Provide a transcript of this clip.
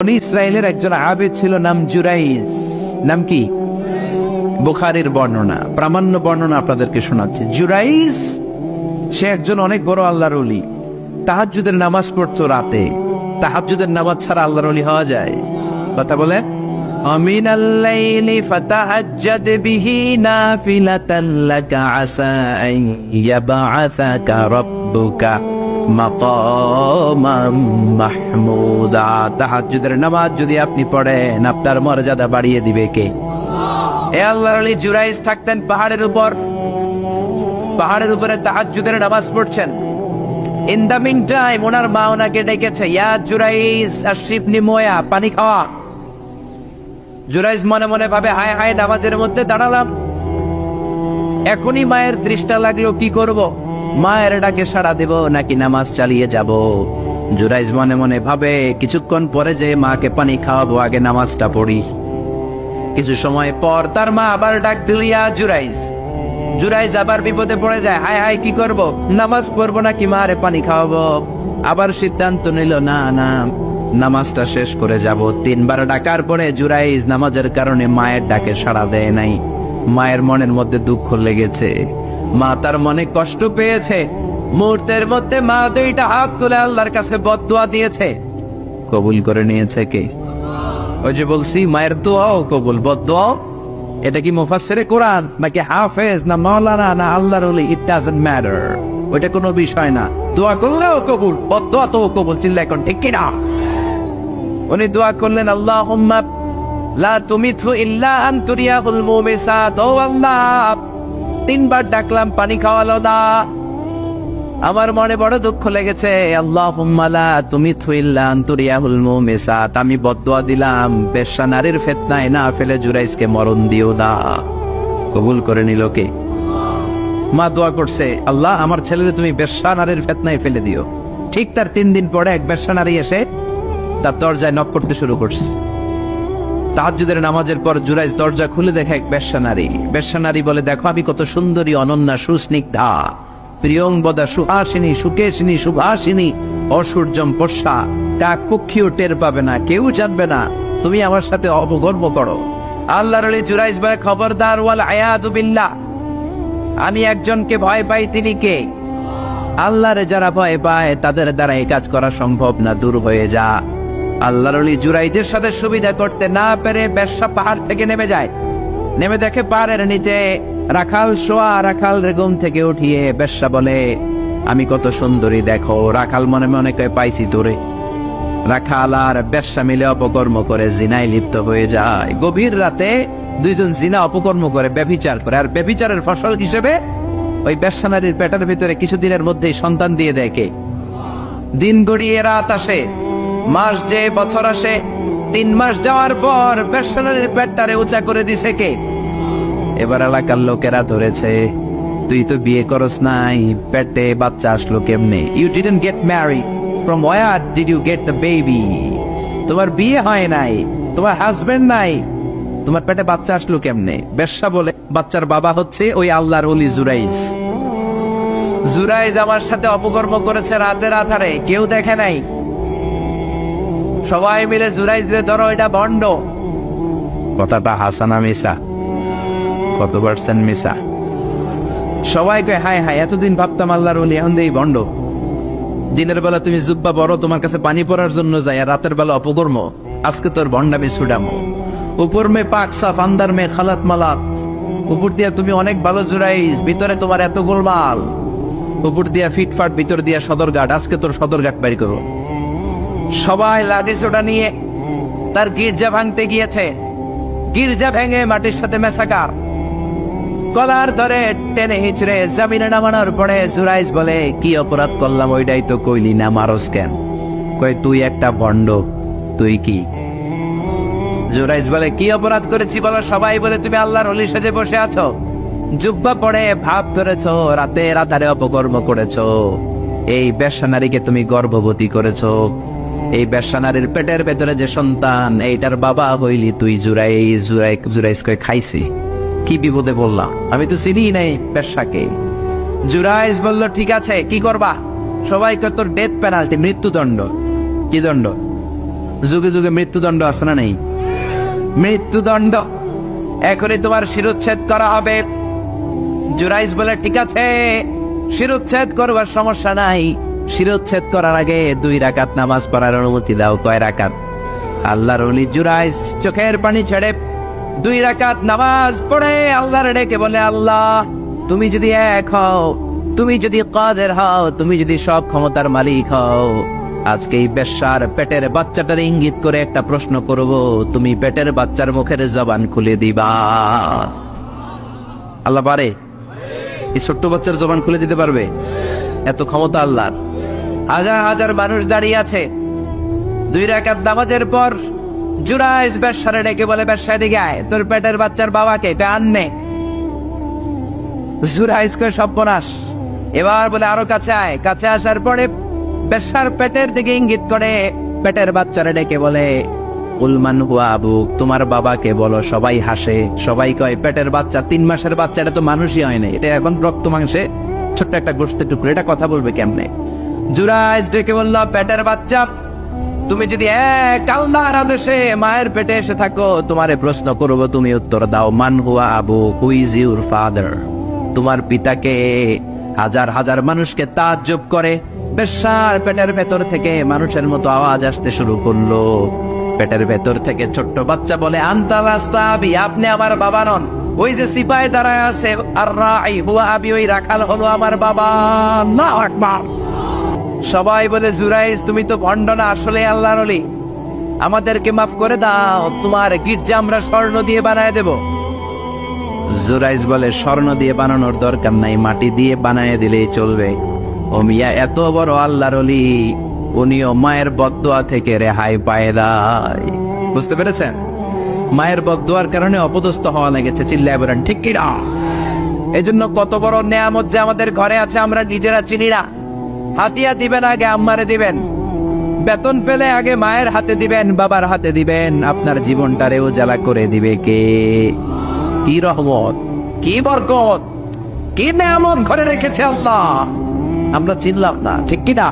বনি ইসরায়েলের একজন আবেদ ছিল, নাম জুরাইজ নাম কি? বুখারের বর্ণনা। প্রামাণ্য বর্ণনা আপনাদেরকে শোনাচ্ছে। জুরাইজ সে একজন অনেক বড় আল্লাহর অলি তাহাজুদের নামাজ পড়তো রাতে। তাহাজুদের নামাজ ছাড়া আল্লাহর অলি হওয়া যায়। কথা বলে অমিন আল্লাইলি ফাতাহাজ্জাদ বিহি নাফিলাতাল্লাকা আসা আন ইয়াবআসাকা রাব্বুকা। মাহমুদা। তাহাজুদের নামাজ যদি আপনি পড়েন, আপনার মর্যাদা বাড়িয়ে দিবে কে? এ আলী জুরাইজ থাকতেন পাহাড়ের উপর। পাহাড়ের উপরে তাহাজুদের নামাজ পড়ছেন। ইন দা মিন টাইম ওনার মা ওনাকে ডেকেছে, ইয়া জুরাইজ আশিব নিময়া পানি খাওয়া। জুরাইজ মনে মনে ভাবে, হায় হায়, নামাজের মধ্যে দাঁড়ালাম। এখনই মায়ের দৃষ্টা লাগল, কি করব? মায়ের ডাকে সাড়া দেব, নাকি নামাজ চালিয়ে যাব? জুরাইজ মনে মনে ভাবে, কিছুক্ষণ পরে যে মাকে পানি খাওয়াবো, আগে নামাজটা পড়ি। কিছু সময় পর তার মা আবার ডাক দিলিয়া জুরাইজ। জুরাইজ আবার বিপদে পড়ে যায়, হায় হায়, কি করব? নামাজ পড়ব নাকি মারে পানি খাওয়াবো? আবার সিদ্ধান্ত নিল, না না, নামাজটা শেষ করে যাব। তিনবার ডাকার পরে জুরাইজ নামাজের কারণে মায়ের ডাকে সাড়া দেয় নাই। মায়ের মনের মধ্যে দুঃখ লেগেছে। মা তার মনে কষ্ট পেয়েছে। মুহূর্তের মধ্যে মা দুইটা হাত তুলে আল্লাহর কাছে বদুয়া দিয়েছে। কবুল করে নিয়েছে কে? ওই যে বলছি, মায়ের দোয়াও কবুল বদোয়াও এটা কি মুফাসসিরে কোরআন, নাকি হাফেজ, না মাওলানা, না আল্লাহর ওলি? ইট ডাজন্ট ম্যাটার ওইটা কোনো বিষয় না। দোয়া করলেও কবুল বদোয়া তো কবুল চিল্লা এখন ঠিক কিনা? উনি দোয়া করলেন, আল্লাহুম্মা লা তুমিথু ইল্লা আন তুরিয়াহুল মুমিসাত, ও আল্লাহ তিনবার ডাকলাম, পানি খাওয়ালো না। আমার মনে বড় দুঃখ লেগেছে। আল্লাহ তুমি মুমিসাত। আমি বদদোয়া দিলাম। বেশ্যা নারীর ফেতনায় না ফেলে জুরাইজকে মরণ দিও না। কবুল করে নিল কে? মা দোয়া করছে, আল্লাহ, আমার ছেলেরে তুমি বেশ্যা নারীর ফেতনায় ফেলে দিও। ঠিক তার তিন দিন পরে এক বেশ্যা নারী এসে তার দরজায় নক করতে শুরু করছে। তাহাজ্জুদের নামাজের পর জুরাইজ দরজা খুলে দেখে এক বেশ্যা নারী। বেশ্যা নারী বলে, দেখো আমি কত সুন্দরী, অনন্যা, সুস্নিগ্ধা। প্রিয়ংবদা সুহাসিনী সুকেশিনী সুভাসিনী অসূর্যম পোষা কাক পক্ষীও টের পাবে না, কেউ জানবে না। তুমি আমার সাথে অবগর্ব করো। আল্লাহর আলী জুরাইজ ভাই খবরদার, ওয়াল আয়াদু বিল্লাহ। আমি একজনকে ভয় পাই, তিনি কে? আল্লাহরে যারা ভয় পায়, তাদের দ্বারা এই কাজ করা সম্ভব না, দূর হয়ে যা। আল্লাহর আলী জুরাইজের সাথে সুবিধা করতে না পেরে ব্যবসা পাহাড় থেকে নেমে যায়। নেমে দেখে পাহাড়ের নিচে রাখাল শোয়া রাখাল রেগুম থেকে উঠিয়ে বেশ্যা বলে, আমি কত সুন্দরী, দেখো, রাখাল মনে মনে কয়ে পাইছি তোরে। রাখাল আর বেশ্যা মিলে অপকর্ম করে জিনায় লিপ্ত হয়ে যায়। গভীর রাতে দুইজন জিনা অপকর্ম করে ব্যভিচার করে, আর ব্যভিচারের ফসল হিসেবে ওই বেশ্যা নারীর পেটের ভিতরে কিছুদিনের মধ্যেই সন্তান দিয়ে দেয় কে? দিন গড়িয়ে রাত আসে। মাস যে বছর আসে, তিন মাস যাওয়ার পর বেসনের পেটটারে উঁচা করে দিছে কে? এবার এলাকার লোকেরা ধরেছে, তুই তো বিয়ে করস নাই পেটে বাচ্চা আসলো কেমনে? You didn't get marry from war did you get the baby তোমার বিয়ে হয় নাই, তোমার হাজবেন্ড নাই, তোমার পেটে বাচ্চা আসলো কেমনে? বেশ্যা বলে, বাচ্চার বাবা হচ্ছে ওই আল্লাহর অলি জুরাইজ জুরাইজ আমার সাথে অপকর্ম করেছে রাতের আধারে, কেউ দেখে নাই। সবাই মিলে জুরাইজ রে ধরো এটা বন্ড কথাটা হাসানা মিসা কত পার্সেন্ট মিসা সবাই কয় হায় হায় এতদিন ভাবতাম আল্লাহর ওলি এখন দেই বন্ড দিনের বেলা তুমি জুব্বা বড় তোমার কাছে পানি পড়ার জন্য যাই আর রাতের বেলা অপকর্ম। আজকে তোর বন্ডামি সুডামো উপর মে পাক সাফ আন্দার মে খালাত মালাত। উপর দিয়া তুমি অনেক ভালো জুরাইজ ভিতরে তোমার এত গোলমাল। উপর দিয়া ফিটফাট ভিতর দিয়া সদরঘাট আজকে তোর সদরঘাট বাড়ি করো। সবাই লাঠি সোটা নিয়ে তার গির্জা ভাঙতে গিয়েছে। গির্জা ভেঙে মাটির সাথে মেসাকার কলার ধরে টেনে হিচড়ে জামিনে নামানোর পরে জুরাইজ বলে, কি অপরাধ করলাম, ওইটাই তো কইলি না, মারস কেন? কই তুই একটা ভণ্ড, তুই কি? জুরাইজ বলে, কি অপরাধ করেছি বলো সবাই? বলে, তুমি আল্লাহর অলি সাজে বসে আছো। জুব্বা পড়ে, ভাব ধরেছো রাতে রাধারে অপকর্ম করেছ। এই বেশ্যা নারীকে তুমি গর্ভবতী করেছ। এই বেশ্যা নারীর পেটের ভেতরে যে সন্তান, এইটার বাবা হইলি তুই জুরাই জুরাই জুরাইজ কয়ে খাইছি। কি বিপদে বললাম আমি তো চিনি নাই পেশাকে জুরাইস বলল, ঠিক আছে, কি করবা? সবাইকে তোর ডেথ পেনাল্টি মৃত্যুদণ্ড। কি দণ্ড? যুগে যুগে মৃত্যুদণ্ড আছে না নেই? মৃত্যুদণ্ড। এখনই তোমার শিরোচ্ছেদ করা হবে। জুরাইস বলে, ঠিক আছে, শিরোচ্ছেদ করবার সমস্যা নাই। শিরোচ্ছেদ করার আগে দুই রাকাত নামাজ পড়ার অনুমতি দাও। কয় রাকাত? আল্লাহর অলি জুরাইস চোখের পানি ছেড়ে দুই রাকাত নামাজ পড়ে আল্লাহর ডেকে বলে, আল্লাহ, তুমি যদি এক হও, তুমি যদি কাদের হও, তুমি যদি সব ক্ষমতার মালিক হও, আজকে এই বেশ্যার পেটের বাচ্চাটার ইঙ্গিত করে একটা প্রশ্ন করব, তুমি পেটের বাচ্চার মুখের জবান খুলে দিবা? আল্লাহ পারে, এই ছোট্ট বাচ্চার জবান খুলে দিতে পারবে? এত ক্ষমতা আল্লাহর। হাজার হাজার মানুষ দাঁড়িয়ে আছে। দুই রাকাত নামাজের পর জুরাইজ ব্যবসারে ডেকে বলে ব্যবসায় দিকে আয়, তোর পেটের বাচ্চার বাবাকে আননে জুরাইজ করে সর্বনাশ। এবার বলে, আরও কাছে আয়। কাছে আসার পরে ব্যবসার পেটের দিকে ইঙ্গিত করে পেটের বাচ্চারে ডেকে বলে উলমান হুয়া আবুক, তোমার বাবাকে বলো, সবাই হাসে। সবাই কয়, পেটের বাচ্চা, তিন মাসের বাচ্চা, এটা তো মানুষই হয় না এটা এখন রক্ত মাংসে ছোট্ট একটা গোষ্ঠের টুকরো, এটা কথা বলবে কেমনে? জুরাইজ ডেকে বলল, পেটের বাচ্চা, তুমি যদি এক আল্লাহর আদেশে মায়ের পেটে এসে থাকো, তোমারে প্রশ্ন করব, তুমি উত্তর দাও, মান হুয়া আবু হুইজ ইউর ফাদার তোমার পিতাকে হাজার হাজার মানুষকে তাজ্জব করে বেশার পেটের ভেতর থেকে মানুষের মতো আওয়াজ আসতে শুরু করল। পেটের ভেতর থেকে ছোট্ট বাচ্চা বলে, আন্তা রাস্তা আবি, আপনি আমার বাবা নন। ওই যে সিপাই দাঁড়ায় আছে, আর রাই, হুয়া আবি, ওই রাখাল হলো আমার বাবা। আল্লাহু আকবার। সবাই বলে জুরাইজ তুমি তো ভণ্ড না আসলে আল্লাহর অলি আমাদেরকে মাফ করে দাও, তোমার গির্জা আমরা স্বর্ণ দিয়ে বানায় দেব। জুরাইজ বলে, স্বর্ণ দিয়ে বানানোর দরকার নাই, মাটি দিয়ে বানায় দিলেই চলবে। ও মিয়া, এত বড় আল্লাহর অলি উনিও মায়ের বদদোয়া থেকে রেহাই পায় দেয় বুঝতে পেরেছেন? মায়ের বদদোয়ার কারণে অপদস্থ হওয়া লেগেছে, চিল্লায় বলেন, ঠিক কিনা? এই জন্য কত বড় নেয়ামত যে আমাদের ঘরে আছে, আমরা নিজেরা চিনি না। হাতিয়া দিবেন আগে আম্মারে দিবেন। বেতন পেলে আগে মায়ের হাতে দিবেন, বাবার হাতে দিবেন। আপনার জীবনটারেও জ্বালা করে দিবে কে? কি রহমত, কি বরকত, কি নেয়ামত ঘরে রেখেছে আল্লাহ। আমরা চিনলাম না, ঠিক কি না